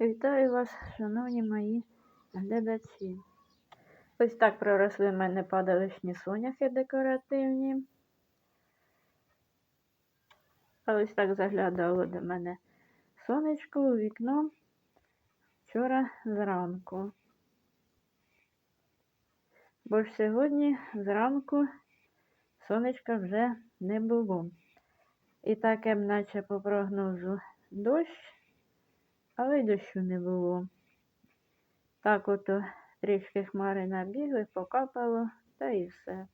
Вітаю вас, шановні мої глядачі. Ось так проросли в мене падалишні соняхи декоративні. А ось так заглядало до мене сонечко у вікно вчора зранку. Бо ж сьогодні зранку сонечка вже не було. І таке, наче по прогнозу, дощ але й дощу не було. Так ото трішки хмари набігли, покапало, та і все.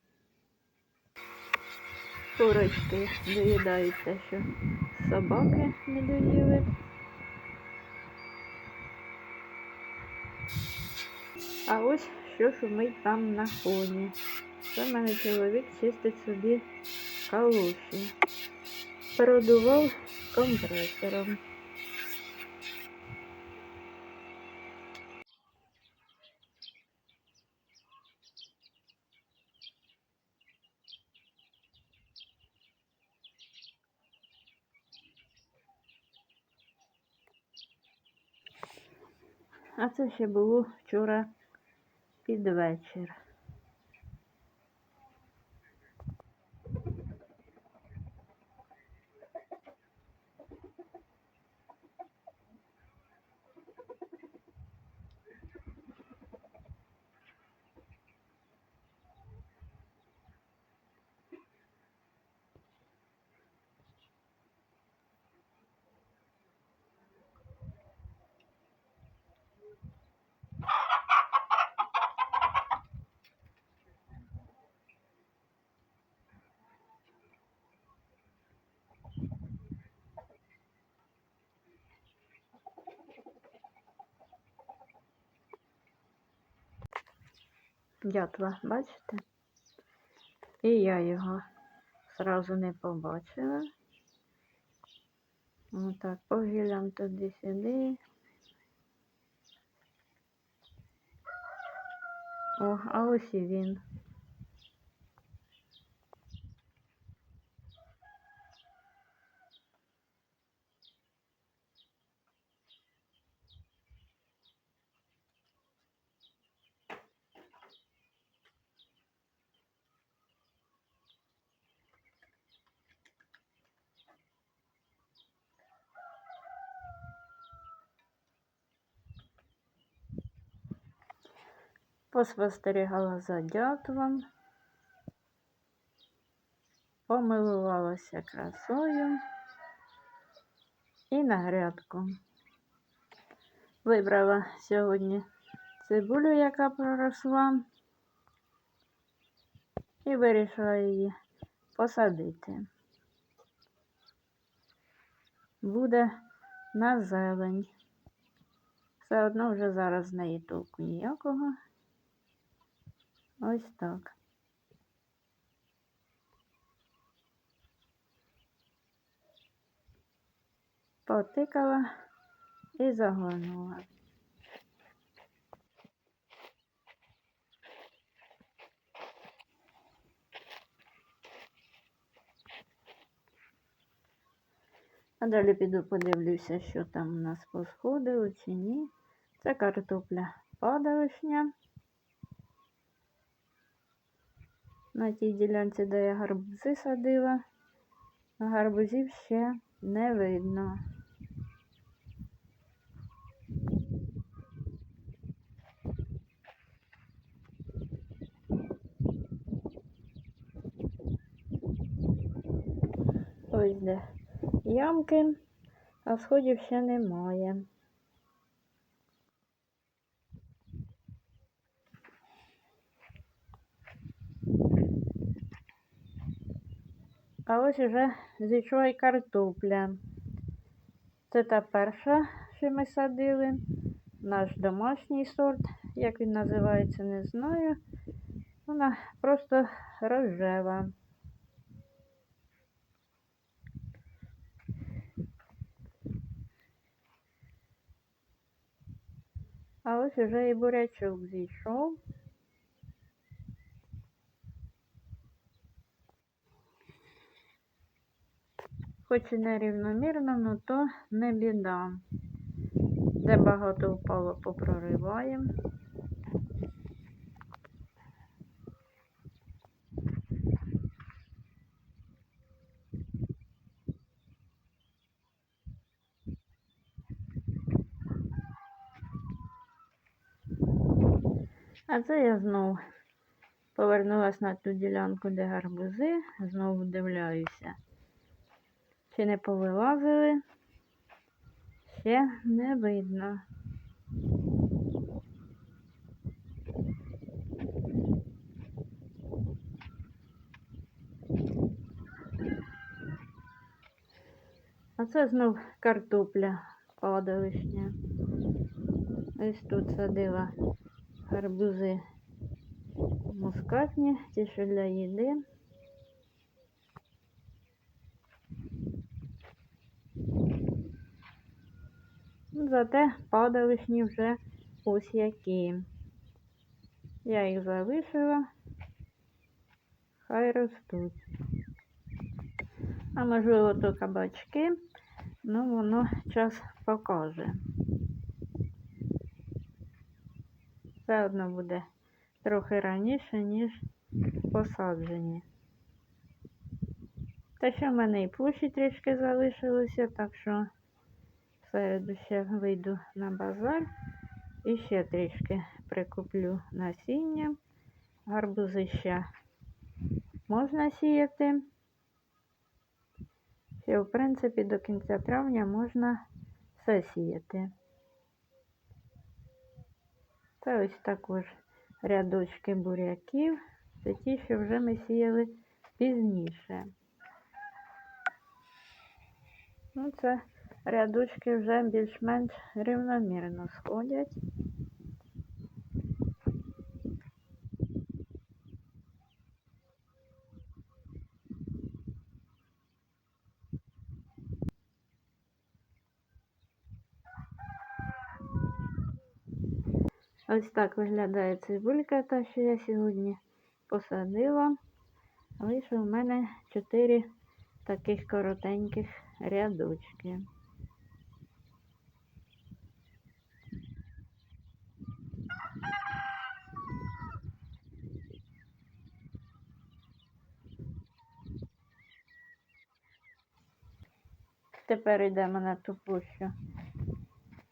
Курочки доїдають те, що собаки не доїли. А ось що шумить там на фоні. Це мене чоловік чистить собі калуші. Продував компресором. А це ще було вчора під вечір. Дятла, бачите? І я його зразу не побачила. Отак, по гілям туди-сюди. О, а ось і він. Поспостерігала за дятлом, помилувалася красою і на грядку. Вибрала сьогодні цибулю, яка проросла, і вирішила її посадити. Буде на зелень. Все одно вже зараз з неї толку ніякого. Ось так. Потикала і загорнула. А далі піду подивлюся, що там у нас посходило чи ні. Це картопля падалишня. На тій ділянці, де я гарбузи садила, гарбузів ще не видно. Ось де ямки, а сходів ще немає. А ось уже зійшла і картопля. Це та перша, що ми садили. Наш домашній сорт, як він називається, не знаю. Вона просто рожева. А ось уже і бурячок зійшов. Хоч і нерівномірно, але то не біда. Де багато впало, попрориваємо. А це я знов повернулась на ту ділянку, де гарбузи, знову дивляюся. Чи не повилазили? Ще не видно. А це знов картопля падалишня. Ось тут садила гарбузи мускатні, ті, що для їди. Зате падалишні вже ось які. Я їх залишила, хай ростуть. А можливо, то кабачки, ну воно час покаже. Все одно буде трохи раніше, ніж посаджені. Та ще в мене і площі трішки залишилося, так що ще вийду на базар і ще трішки прикуплю насіння. Гарбузи ще можна сіяти. Ще, в принципі, до кінця травня можна все сіяти. Це ось також рядочки буряків. Це ті, що вже ми сіяли пізніше. Ну, це рядочки вже більш-менш рівномірно сходять. Ось так виглядає цибулька, та що я сьогодні посадила. Вийшло в мене 4 таких коротеньких рядочки. Тепер йдемо на ту площу,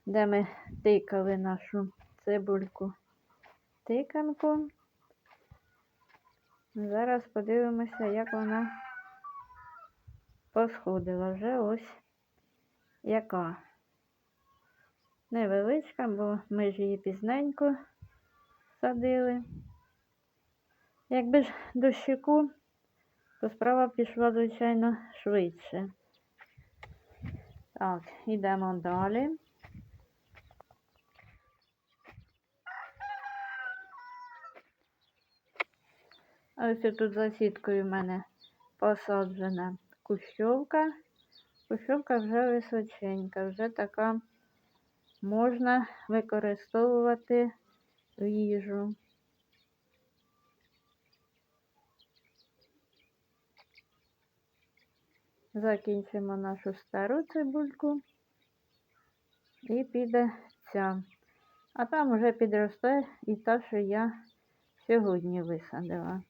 де ми тикали нашу цибульку тиканку. Зараз подивимося, як вона посходила вже ось яка. Невеличка, бо ми ж її пізненько садили. Якби ж дощику, то справа пішла, звичайно, швидше. Так, йдемо далі. Ось тут за сіткою в мене посаджена кущовка. Кущовка вже височенька, вже така можна використовувати в їжу. Закінчимо нашу стару цибульку і піде ця. А там вже підросте і та, що я сьогодні висадила.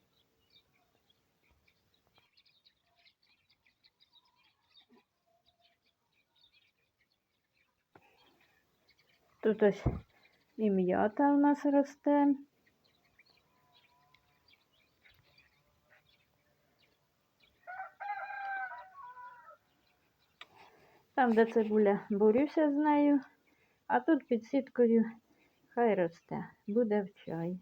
Тут ось і м'ята у нас росте. Там, де цибуля, борюся з нею, а тут під сіткою хай росте, буде в чай.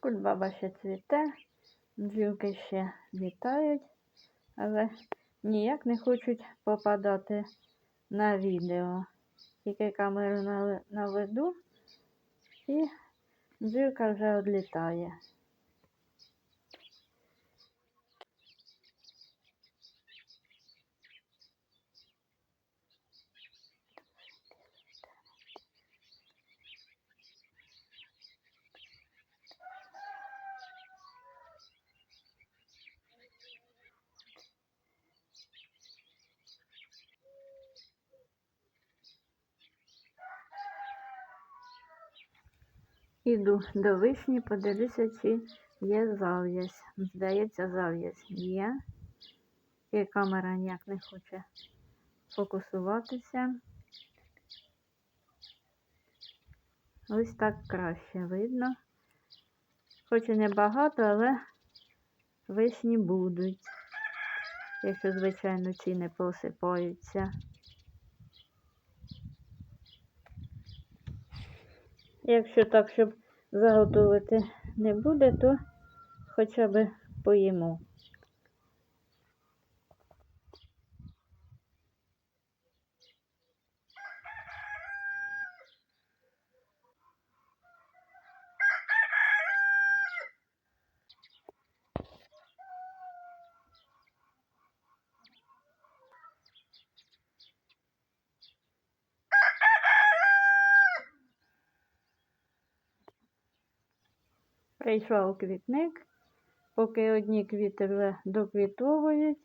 Кульбаба ще цвіте, бджілки ще літають, але ніяк не хочуть попадати на відео. Тільки камеру наведу і бджілка вже відлітає. Іду до вишні, подивлюся, чи є зав'язь. Здається, зав'язь є. І камера ніяк не хоче фокусуватися. Ось так краще видно. Хоч і небагато, але вишні будуть. Якщо, звичайно, ці не посипаються. Якщо так, щоб заготовити не буде, то хоча б поїмо. Прийшла у квітник, поки одні квіти вже доквітовують,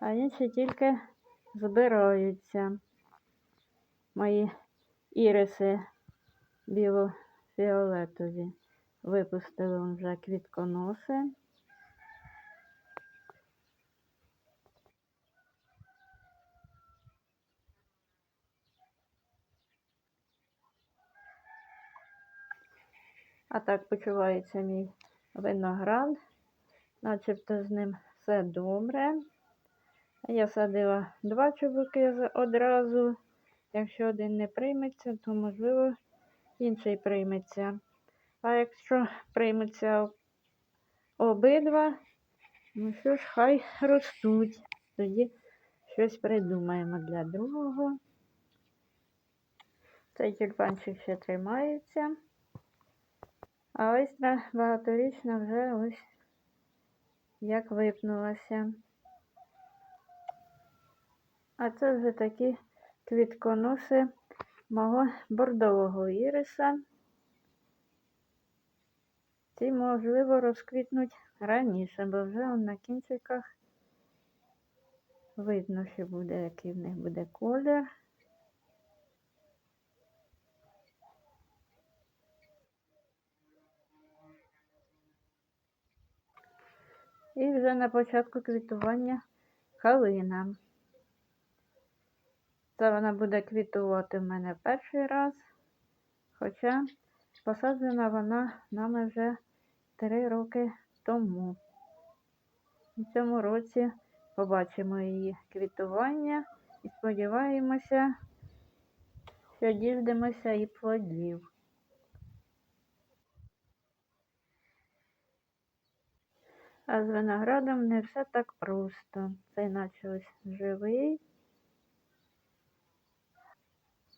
а інші тільки збираються. Мої іриси біло-фіолетові випустили вже квітконоси. А так почувається мій виноград, начебто з ним все добре. Я садила два чубуки одразу. Якщо один не прийметься, то можливо інший прийметься. А якщо прийметься обидва, ну що ж, хай ростуть. Тоді щось придумаємо для другого. Цей тюльпанчик ще тримається. А ось багаторічна вже ось як випнулася. А це вже такі квітконоси мого бордового іриса. Ці, можливо, розквітнуть раніше, бо вже на кінчиках видно, що буде, який в них буде колір. І вже на початку квітування калина. Це вона буде квітувати в мене перший раз, хоча посаджена вона нами вже три роки тому. У цьому році побачимо її квітування і сподіваємося, що діждемося і плодів. А з виноградом не все так просто. Цей наче ось живий.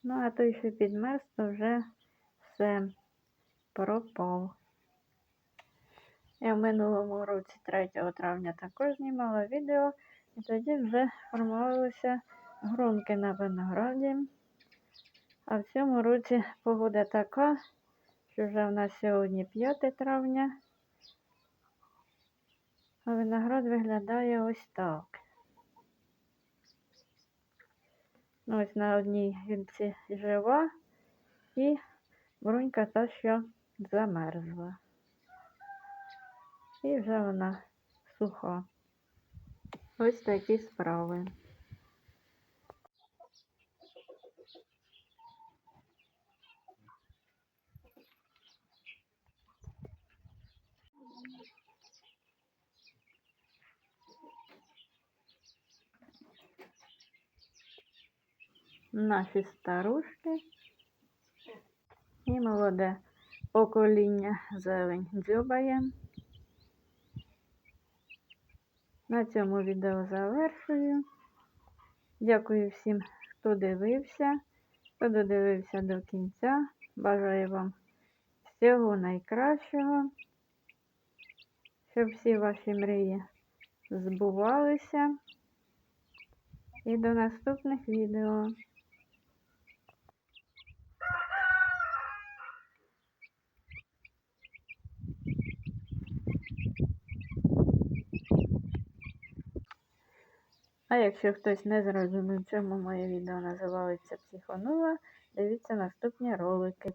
Ну, а той, що підмерз, то вже все пропав. Я в минулому році 3 травня також знімала відео, і тоді вже формувалися гронки на винограді. А в цьому році погода така, що вже в нас сьогодні 5 травня. А виноград виглядає ось так. Ось на одній гілці жива і брунька та, що замерзла. І вже вона суха. Ось такі справи. Наші старушки і молоде покоління зелень дзьобає. На цьому відео завершую. Дякую всім, хто дивився, хто додивився до кінця. Бажаю вам всього найкращого, щоб всі ваші мрії збувалися. І до наступних відео. А якщо хтось не зрозумів, чому моє відео називається Психонула, дивіться наступні ролики.